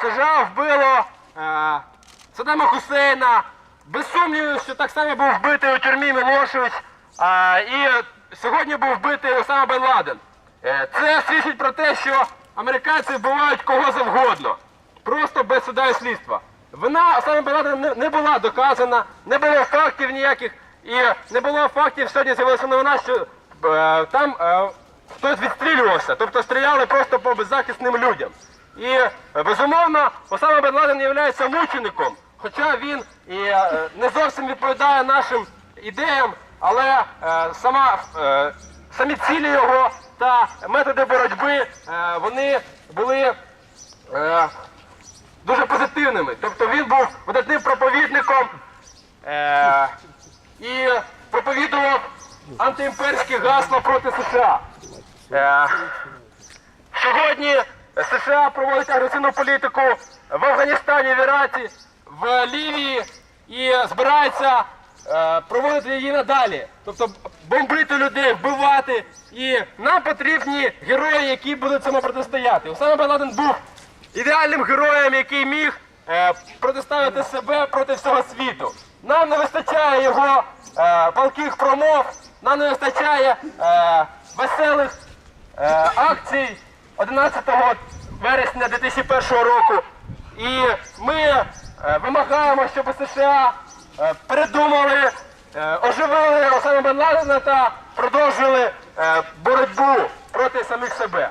США вбило е, Саддама Хусейна. Без сумніву, що так само був вбитий у тюрмі Мілошевич. е, і сьогодні був вбитий Осама Бен Ладен. Е, це свідчить про те, що американці вбивають кого завгодно. Просто без суда і слідства. Вина Осама Бен Ладена не, була доказана, не було фактів ніяких. І не було фактів, сьогодні з'явилася новина, що е, там хтось відстрілювався, тобто стріляли просто по беззахисним людям. І безумовно, Осама Бен є мучеником, хоча він і е, не зовсім відповідає нашим ідеям, але е, сама, е, самі цілі його та методи боротьби вони були дуже позитивними. Тобто він був видатним проповідником і проповідував антиімперські гасла проти США. Сьогодні США проводить агресивну політику в Афганістані, в Іраці, в Лівії і збирається е, проводити її надалі. Тобто бомбити людей, вбивати. І нам потрібні герої, які будуть цьому протистояти. Осама Бен був ідеальним героєм, який міг е, протиставити себе проти всього світу. Нам не вистачає його е, палких промов, нам не вистачає е, веселих акцій 11 вересня 2001 року. І ми е, вимагаємо, щоб США е, передумали, е, оживили Осама Бен Ладена та продовжили боротьбу проти самих себе.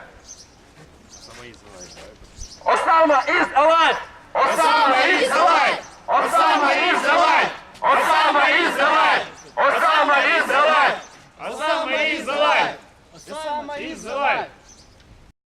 Осама is alive! Осама is alive! Осама is alive! Осама is alive! Осама is alive! Osama is alive! Osama is alive!